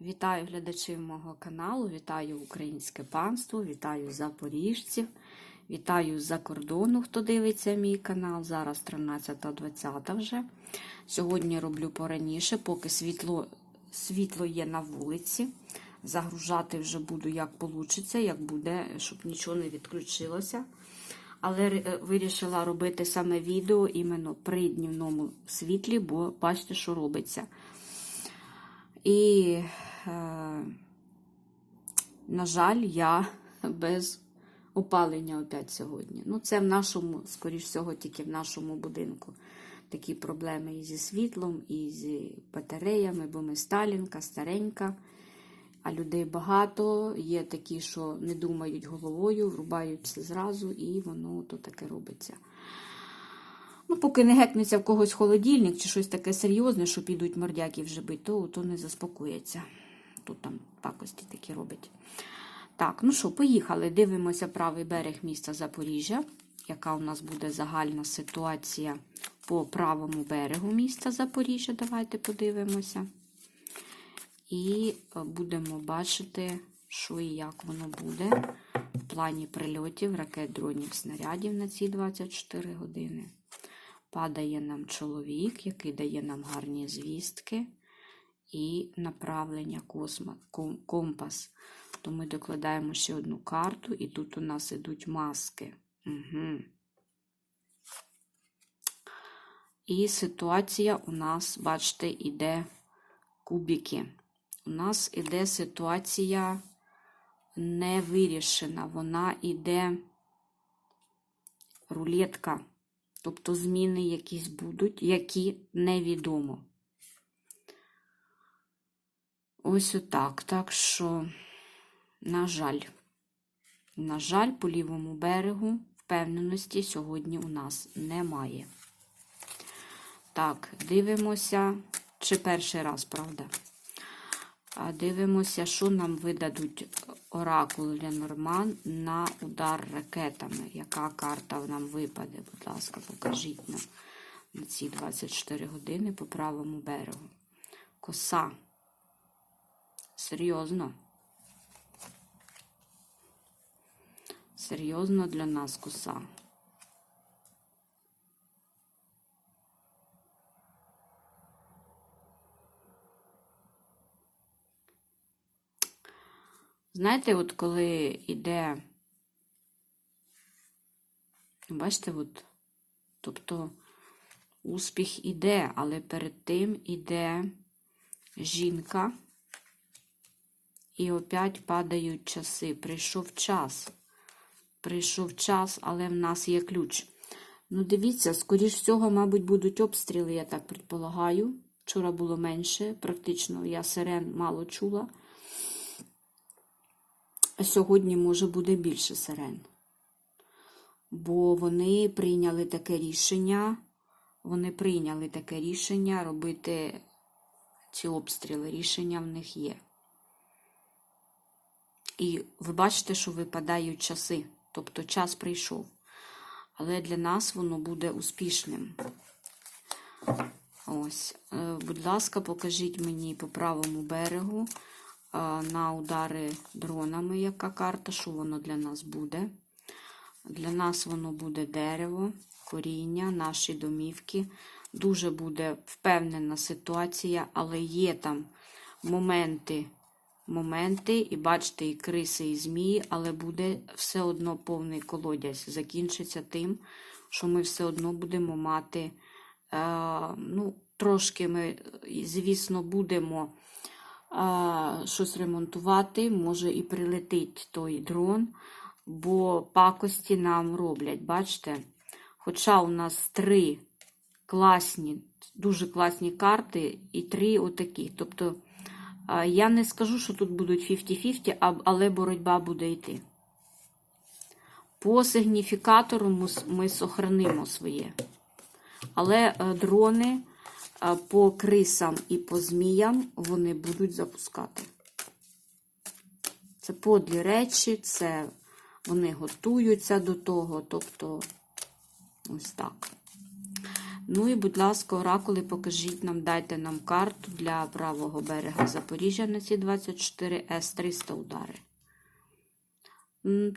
Вітаю глядачів мого каналу, вітаю українське панство, вітаю запоріжців, вітаю з-за кордону, хто дивиться мій канал. Зараз 13.20 вже. Сьогодні роблю пораніше, поки світло, світло є на вулиці. Загружати вже буду як вийде, як буде, щоб нічого не відключилося. Але е, вирішила робити саме відео іменно при днівному світлі, бо бачите, що робиться. І, е, на жаль, я без опалення опять сьогодні. Ну, це в нашому, скоріш всього, тільки в нашому будинку. Такі проблеми і зі світлом, і з батареями, бо ми Сталінка, старенька, а людей багато. Є такі, що не думають головою, врубають все зразу, і воно то таке робиться. Ну, поки не гекнеться в когось холодильник чи щось таке серйозне, що підуть мордяки вже бить, то, то не заспокоїться. Тут там пакості такі робить. Так, ну що, поїхали. Дивимося правий берег міста Запоріжжя, яка у нас буде загальна ситуація по правому берегу міста Запоріжжя. Давайте подивимося. І будемо бачити, що і як воно буде в плані прильотів, ракет, дронів, снарядів на ці 24 години. Падає нам чоловік, який дає нам гарні звістки і направлення космо, компас. То ми докладаємо ще одну карту, і тут у нас ідуть маски. Угу. І ситуація у нас, бачите, іде кубики. У нас іде ситуація не вирішена, вона іде рулетка. Тобто зміни якісь будуть, які невідомо. Ось отак. Так що, на жаль, на жаль, по лівому берегу впевненості сьогодні у нас немає. Так, дивимося, чи перший раз, правда? Дивимося, що нам видадуть оракул Ленорман на удар ракетами. Яка карта нам випаде? Будь ласка, покажіть нам на ці 24 години по правому берегу. Коса. Серйозно. Серйозно для нас коса. Знаєте, от коли йде, бачите, от, тобто успіх іде, але перед тим іде жінка, і опять падають часи. Прийшов час. Прийшов час, але в нас є ключ. Ну, дивіться, скоріш всього, мабуть, будуть обстріли, я так предполагаю. Вчора було менше, практично я сирен мало чула. Сьогодні, може, буде більше сирен. Бо вони прийняли таке рішення, вони прийняли таке рішення робити ці обстріли. Рішення в них є. І ви бачите, що випадають часи. Тобто час прийшов. Але для нас воно буде успішним. Ось, будь ласка, покажіть мені по правому берегу на удари дронами, яка карта, що воно для нас буде. Для нас воно буде дерево, коріння, наші домівки. Дуже буде впевнена ситуація, але є там моменти, моменти, і бачите, і криси, і змії, але буде все одно повний колодязь. Закінчиться тим, що ми все одно будемо мати, е, ну, трошки ми, звісно, будемо щось ремонтувати, може і прилетить той дрон, бо пакості нам роблять, бачите? Хоча у нас три класні, дуже класні карти і три отакі. Тобто, я не скажу, що тут будуть 50-50, але боротьба буде йти. По сигніфікатору ми сохранимо своє. Але е, дрони по крисам і по зміям вони будуть запускати. Це подлі речі, це вони готуються до того, тобто ось так. Ну і, будь ласка, оракули, покажіть нам, дайте нам карту для правого берега Запоріжжя на ці 24 С-300 удари.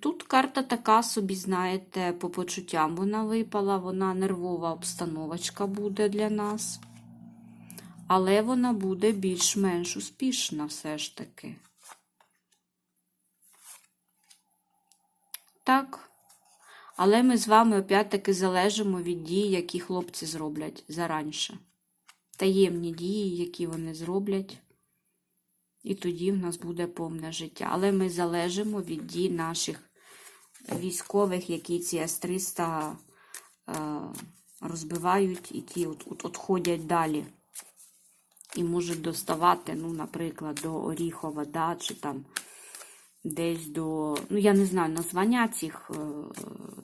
Тут карта така собі, знаєте, по почуттям вона випала, вона нервова обстановочка буде для нас. Але вона буде більш-менш успішна все ж таки. Так. Але ми з вами опять-таки залежимо від дій, які хлопці зроблять заранше. Таємні дії, які вони зроблять. І тоді в нас буде повне життя. Але ми залежимо від дій наших військових, які ці С-300 е, розбивають і ті от, от, от ходять далі. І можуть доставати, ну, наприклад, до Оріхова, да, чи там десь до. Ну, я не знаю названня цих е,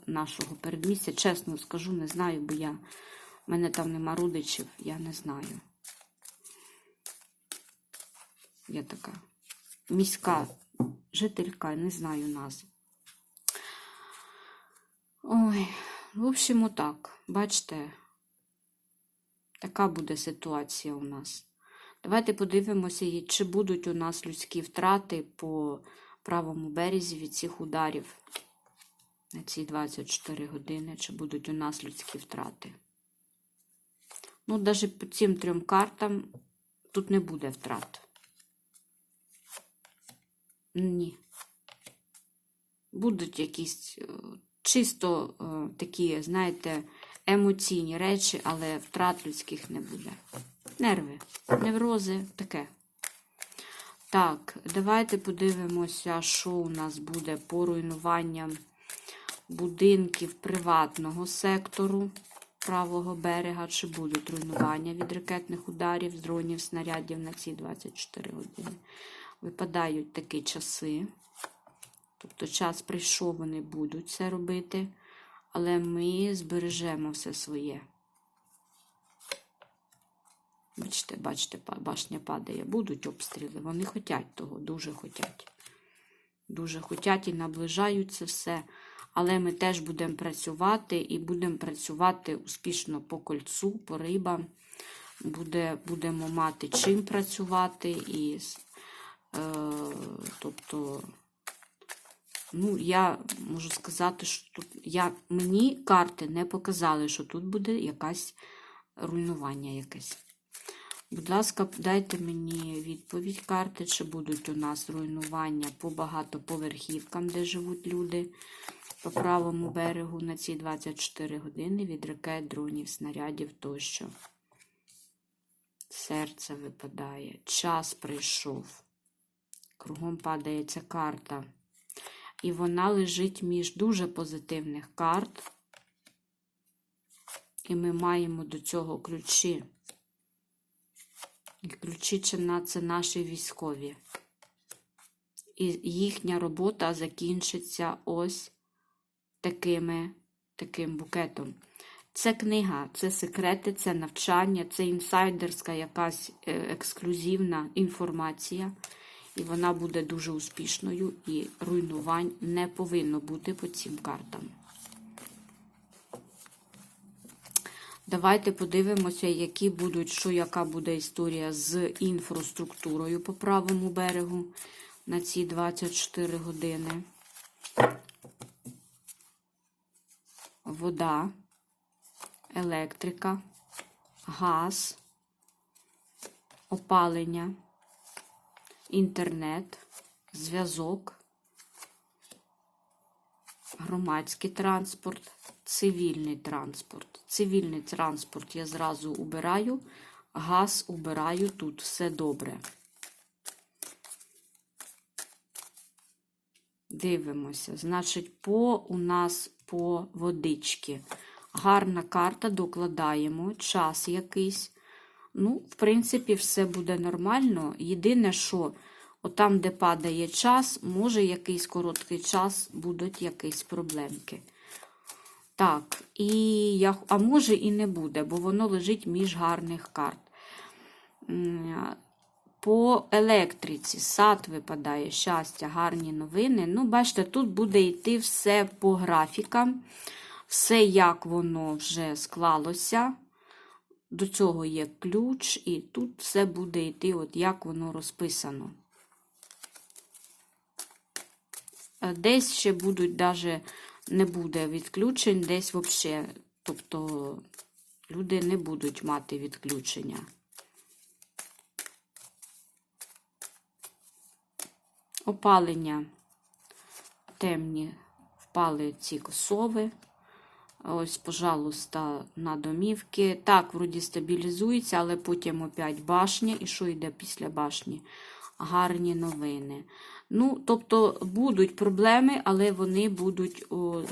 нашого передмістя. Чесно скажу, не знаю, бо я. в мене там нема родичів, я не знаю. Я така міська жителька, не знаю назв. Ой, в общем, отак. Бачите, така буде ситуація у нас. Давайте подивимося, чи будуть у нас людські втрати по правому березі від цих ударів на ці 24 години, чи будуть у нас людські втрати. Ну, навіть по цим трьом картам тут не буде втрат. Ні. Будуть якісь е, чисто е, такі, знаєте, емоційні речі, але втрат людських не буде. Нерви, неврози, таке. Так, давайте подивимося, що у нас буде по руйнуванням будинків приватного сектору правого берега, чи будуть руйнування від ракетних ударів, дронів, снарядів на ці 24 години. Випадають такі часи. Тобто час прийшов, вони будуть це робити, але ми збережемо все своє. Бачите, бачите, башня падає. Будуть обстріли. Вони хотять того, дуже хотять. Дуже хотять і наближають це все. Але ми теж будемо працювати і будемо працювати успішно по кольцу, по рибам. Буде, будемо мати чим працювати. І, е, тобто, ну, я можу сказати, що тут я, мені карти не показали, що тут буде якась руйнування якесь. Будь ласка, дайте мені відповідь карти, чи будуть у нас руйнування по багатоповерхівкам, де живуть люди по правому берегу на ці 24 години від ракет, дронів, снарядів тощо. Серце випадає. Час прийшов. Кругом падає ця карта. І вона лежить між дуже позитивних карт. І ми маємо до цього ключі. І ключі це наші військові. І їхня робота закінчиться ось такими, таким букетом. Це книга, це секрети, це навчання, це інсайдерська якась е, ексклюзивна інформація. І вона буде дуже успішною, і руйнувань не повинно бути по цим картам. Давайте подивимося, які будуть, що яка буде історія з інфраструктурою по правому берегу на ці 24 години. Вода, електрика, газ, опалення, інтернет, зв'язок, громадський транспорт, цивільний транспорт. Цивільний транспорт я зразу убираю, газ убираю, тут все добре. Дивимося. Значить, по у нас по водички. Гарна карта, докладаємо, час якийсь. Ну, в принципі, все буде нормально. Єдине, що отам, де падає час, може якийсь короткий час будуть якісь проблемки. Так, і я, а може і не буде, бо воно лежить між гарних карт. По електриці сад випадає щастя, гарні новини. Ну, бачите, тут буде йти все по графікам, все як воно вже склалося. До цього є ключ, і тут все буде йти, от як воно розписано. Е, Десь ще будуть даже не буде відключень, десь взагалі. Тобто люди не будуть мати відключення. Опалення темні впали ці косови. Ось, пожалуйста, на домівки. Так, вроді стабілізується, але потім опять башня. І що йде після башні? Гарні новини. Ну, тобто будуть проблеми, але вони будуть о, о,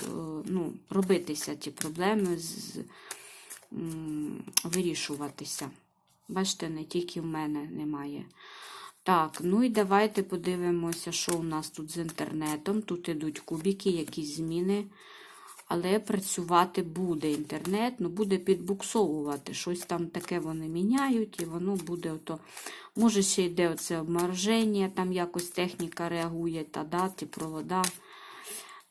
ну, робитися, ті проблеми, з, м, вирішуватися. Бачите, не тільки в мене немає. Так, ну і давайте подивимося, що у нас тут з інтернетом. Тут ідуть кубики, якісь зміни. Але працювати буде інтернет, ну буде підбуксовувати. Щось там таке вони міняють, і воно буде ото. Може, ще йде оце обмороження, там якось техніка реагує, та да, ті провода.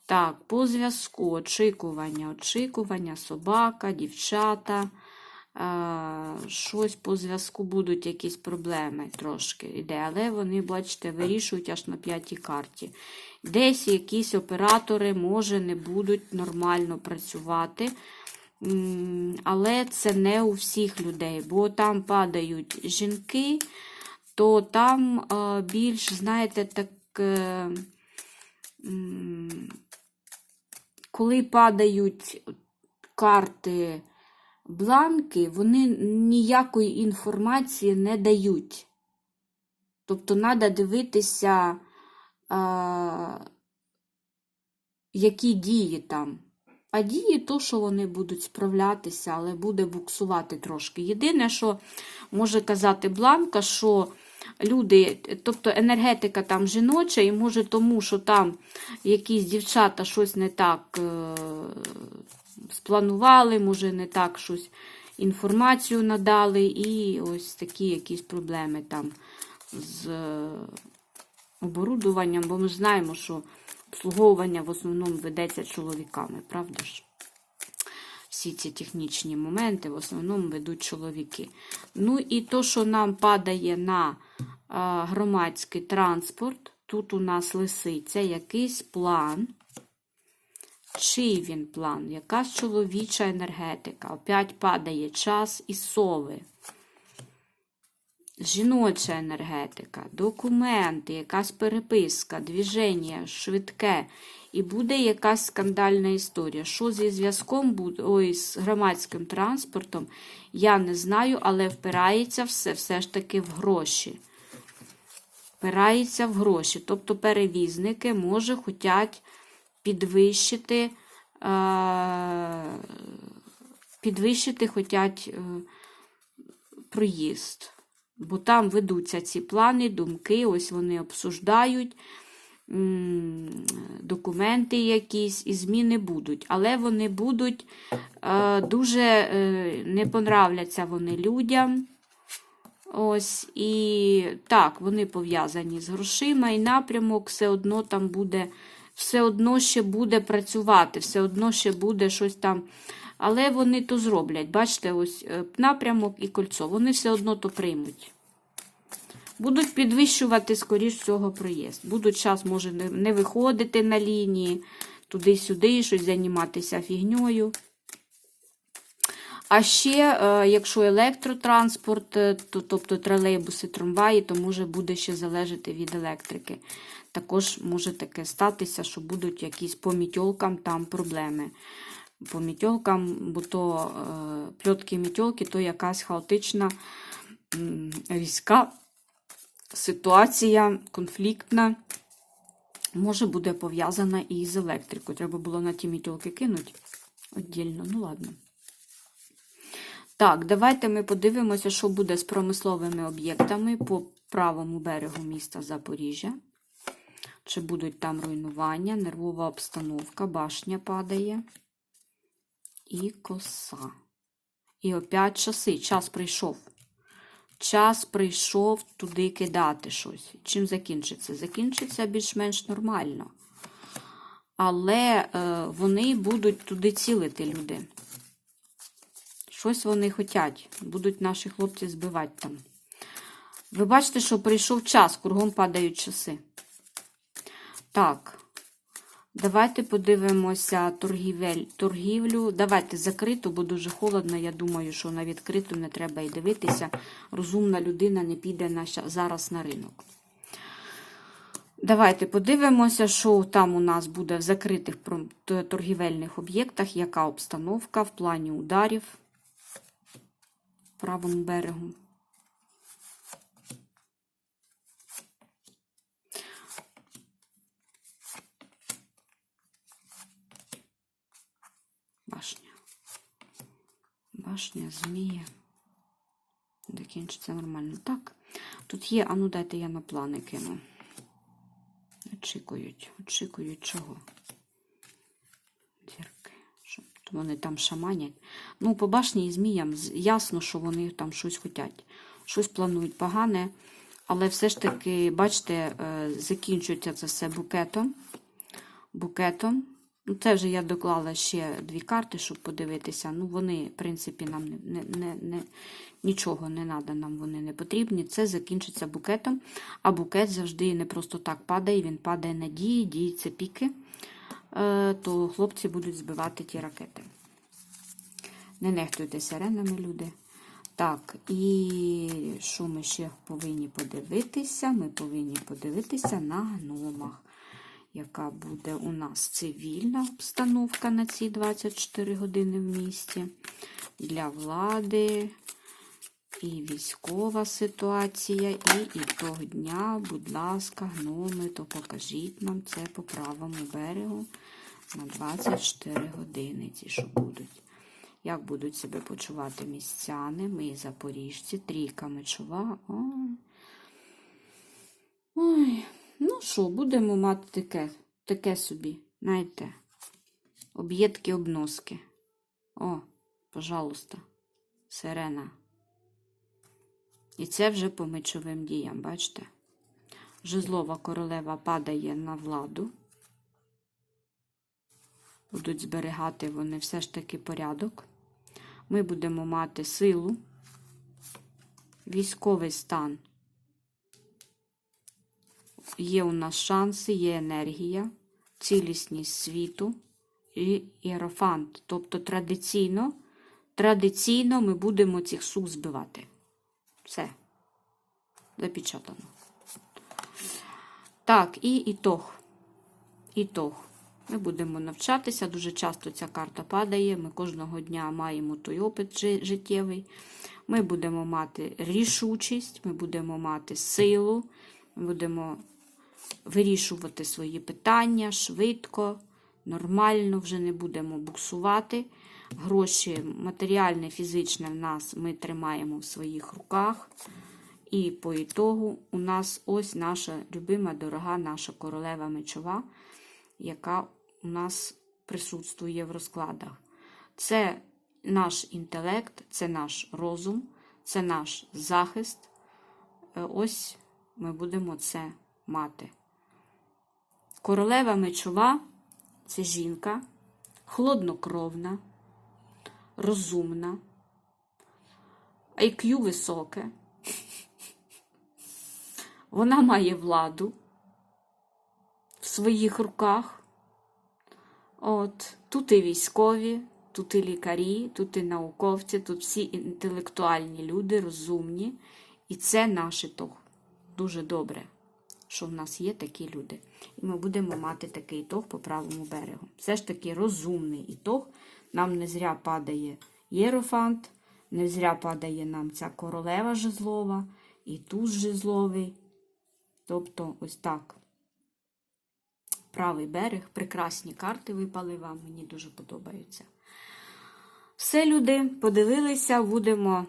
Так, по зв'язку, очікування, очікування, собака, дівчата. Щось по зв'язку будуть якісь проблеми трошки йде, але вони, бачите, вирішують аж на п'ятій карті. Десь якісь оператори, може, не будуть нормально працювати. Але це не у всіх людей, бо там падають жінки, то там більш, знаєте, так. е, Коли падають карти бланки, вони ніякої інформації не дають. Тобто треба дивитися, а, які дії там. А дії то, що вони будуть справлятися, але буде буксувати трошки. Єдине, що може казати Бланка, що люди, тобто енергетика там жіноча, і може тому, що там якісь дівчата щось не так е, спланували, може не так щось інформацію надали, і ось такі якісь проблеми там з е, оборудуванням, бо ми знаємо, що обслуговування в основному ведеться чоловіками, правда ж? Всі ці технічні моменти в основному ведуть чоловіки. Ну і то, що нам падає на громадський транспорт, тут у нас лисиця, якийсь план. Чий він план? Якась чоловіча енергетика. Опять падає час і сови. Жіноча енергетика, документи, якась переписка, движення, швидке. І буде якась скандальна історія. Що зі зв'язком буде, ой, з громадським транспортом, я не знаю, але впирається все все ж таки в гроші. Впирається в гроші. Тобто перевізники, може, хочуть підвищити, е, підвищити хочуть е, проїзд. Бо там ведуться ці плани, думки, ось вони обсуждають документи якісь, і зміни будуть. Але вони будуть е, дуже не понравляться вони людям. Ось, і так, вони пов'язані з грошима, і напрямок все одно там буде, все одно ще буде працювати, все одно ще буде щось там. Але вони то зроблять. Бачите, ось е, напрямок і кольцо. Вони все одно то приймуть. Будуть підвищувати, скоріш всього, проїзд. Будуть час, може, не- виходити на лінії, туди-сюди, щось займатися фігньою. А ще, е, якщо електротранспорт, е, то, тобто тролейбуси, трамваї, то може буде ще залежати від електрики. Також може таке статися, що будуть якісь по мітьолкам там проблеми. По мітьолкам, бо то е, пльотки мітьолки, то якась хаотична різка ситуація, конфліктна. Може, буде пов'язана і з електрикою. Треба було на ті мітьолки кинути віддільно. Ну, ладно. Так, давайте ми подивимося, що буде з промисловими об'єктами по правому берегу міста Запоріжжя. Чи будуть там руйнування, нервова обстановка, башня падає. І коса. І опять часи. Час прийшов. Час прийшов туди кидати щось. Чим закінчиться? Закінчиться більш-менш нормально. Але е, вони будуть туди цілити люди. Щось вони хочуть. Будуть наші хлопці збивати там. Ви бачите, що прийшов час, кругом падають часи. Так. Давайте подивимося торгівель, торгівлю. Давайте закриту, бо дуже холодно. Я думаю, що на відкриту не треба і дивитися. Розумна людина не піде на, зараз на ринок. Давайте подивимося, що там у нас буде в закритих торгівельних об'єктах, яка обстановка в плані ударів правому берегу. Башня. Башня, змія. Закінчиться нормально. Так. Тут є, а ну дайте я на плани кину. Очікують. Очікують чого? Зірки. Що вони там шаманять. Ну, по башні і зміям ясно, що вони там щось хочуть. Щось планують погане. Але все ж таки, бачите, е, закінчується це все букетом. Букетом. Ну, це вже я доклала ще дві карти, щоб подивитися. Ну, вони, в принципі, нам не, не, не, нічого не треба, нам вони не потрібні. Це закінчиться букетом. А букет завжди не просто так падає, він падає на дії, дії це піки, е, то хлопці будуть збивати ті ракети. Не нехтуйте сиренами, люди. Так, і що ми ще повинні подивитися? Ми повинні подивитися на гномах яка буде у нас цивільна обстановка на ці 24 години в місті для влади і військова ситуація, і ітог дня, будь ласка, гноми, то покажіть нам це по правому берегу на 24 години, ті, що будуть. Як будуть себе почувати містяни, ми запоріжці, трійка мечова. Ой. Ой. Ну що, будемо мати таке, таке собі, знаєте, об'єдки обноски. О, пожалуйста, сирена. І це вже по мечовим діям, бачите? Жезлова королева падає на владу. Будуть зберігати вони все ж таки порядок. Ми будемо мати силу, військовий стан є у нас шанси, є енергія, цілісність світу і іерофант. Тобто традиційно, традиційно ми будемо цих сук збивати. Все. Запечатано. Так, і ітог. Ітог. Ми будемо навчатися. Дуже часто ця карта падає. Ми кожного дня маємо той опит життєвий. Ми будемо мати рішучість, ми будемо мати силу, ми будемо вирішувати свої питання швидко, нормально, вже не будемо буксувати. Гроші матеріальне, фізичне в нас ми тримаємо в своїх руках. І по ітогу у нас ось наша любима, дорога наша королева мечова, яка у нас присутствує в розкладах. Це наш інтелект, це наш розум, це наш захист. Е, Ось ми будемо це мати. Королева мечова це жінка, холоднокровна, розумна, IQ високе. Вона має владу в своїх руках. От, тут і військові, тут і лікарі, тут і науковці, тут всі інтелектуальні люди, розумні. І це наш ітог. Дуже добре, що в нас є такі люди. І ми будемо мати такий ітог по правому берегу. Все ж таки розумний ітог. Нам не зря падає єрофант, не зря падає нам ця королева жезлова і туз жезловий. Тобто, ось так. Правий берег, прекрасні карти випали вам, мені дуже подобаються. Все, люди, подивилися, будемо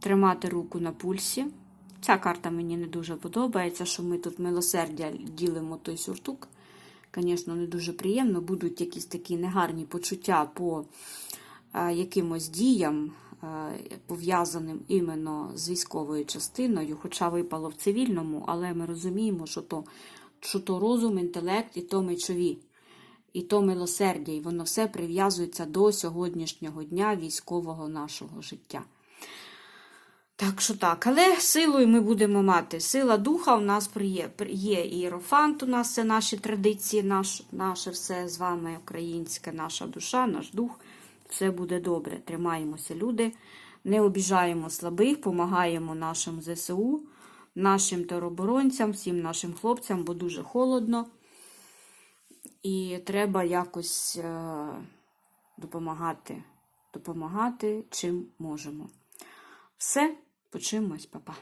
тримати руку на пульсі. Ця карта мені не дуже подобається, що ми тут милосердя ділимо той сюртук. Звісно, не дуже приємно. Будуть якісь такі негарні почуття по е, якимось діям, е, пов'язаним іменно з військовою частиною, хоча випало в цивільному, але ми розуміємо, що то, що то розум, інтелект і то мечові. і то милосердя, і воно все прив'язується до сьогоднішнього дня військового нашого життя. Так що так, але силою ми будемо мати. Сила духа у нас є. Є ієрофант, у нас це наші традиції, наш, наше все з вами українське, наша душа, наш дух. Все буде добре. Тримаємося, люди. Не обіжаємо слабих, допомагаємо нашим ЗСУ, нашим тероборонцям, всім нашим хлопцям, бо дуже холодно. І треба якось е, допомагати, допомагати чим можемо. Все, почимось, папа.